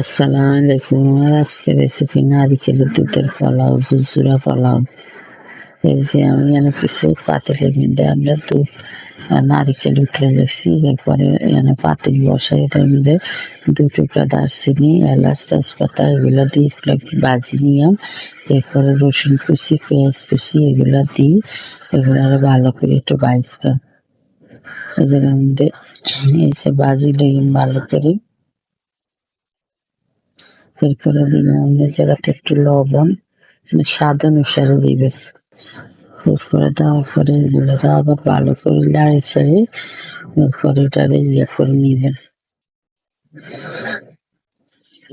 আসসালামু আলাইকুম আজকে রেসিপি নারিকেলের দুধের পোলাও জুজুরা পোলাও। এই যে আমি এখানে কিছু পাতিলের মধ্যে আমরা দুধ নারিকেল উতরে রেখেছি এরপরে এখানে পাতিল বসাই এটার মধ্যে দু টুকরা দারচিনি, এলাচ, তেজপাতা এগুলো দিয়ে এগুলো বাজি নিলাম। এরপরে রসুন কুচি, পেঁয়াজ কুচি এগুলো দিই এগুলো আরও ভালো করে একটু বাইসলাম এই যে মধ্যে এই যে বাজি লইম ভালো করে। এরপরে দিবে আমাদের জায়গাতে একটু লবণ মানে স্বাদ অনুসারে দিবে। এরপরে দেওয়ার পরে এগুলোকে আবার ভালো করে লাড়ি চাড়ি এরপরে এটারে ইয়ে করে নিবেন।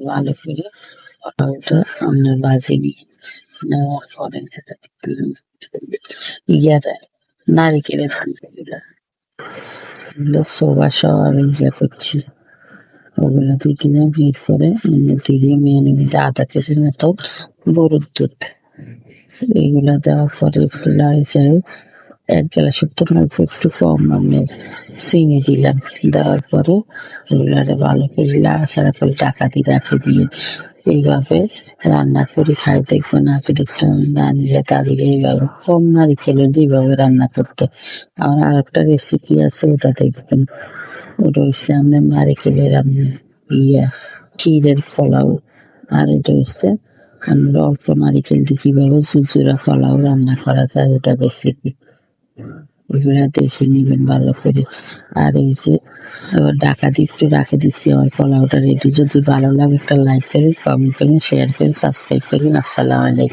ভালো করে ওটা আপনার বাজি নিয়ে নেওয়ার পরে সেটা নারিকেলের দানগুলো এগুলো সোবা সহ আমি ইয়ে করছি। ওগুলো দিয়ে দিলাম এরপরে মানে দিয়ে মেনে আধা কেজির মতো গরুর দুধ। এগুলো দেওয়ার পরে লাড়ি চাড়ি এক গ্লাসের তো অল্প একটু কম আমি চিনি দিলাম। দেওয়ার পরে এগুলারে ভালো করে লাড়াচাড়া করে টাকা দিয়ে রাখে দিয়ে এইভাবে রান্না করে খাই। দেখব না দেখতে না নিলে তাদের এইভাবে কম নারিকেলের এইভাবে রান্না করতে। আমার আর একটা রেসিপি আছে, ওটা দেখবেন। হচ্ছে আপনার নারিকেলের আপনার ইয়া, ক্ষীরের পোলাও, আর এটা হচ্ছে আমরা অল্প নারিকেল দিয়ে কীভাবে চুচুরা পোলাও রান্না করা যায় ওটা রেসিপি ওইগুলা দেখে নিবেন ভালো করে। আর এই যে, আবার ঢাকা দিয়ে একটু রাখে দিচ্ছি আমার পোলাওটা রেডি যদি ভালো লাগে একটা লাইক করুন কমেন্ট করুন শেয়ার করুন সাবস্ক্রাইব করুন আসসালামু আলাইকুম।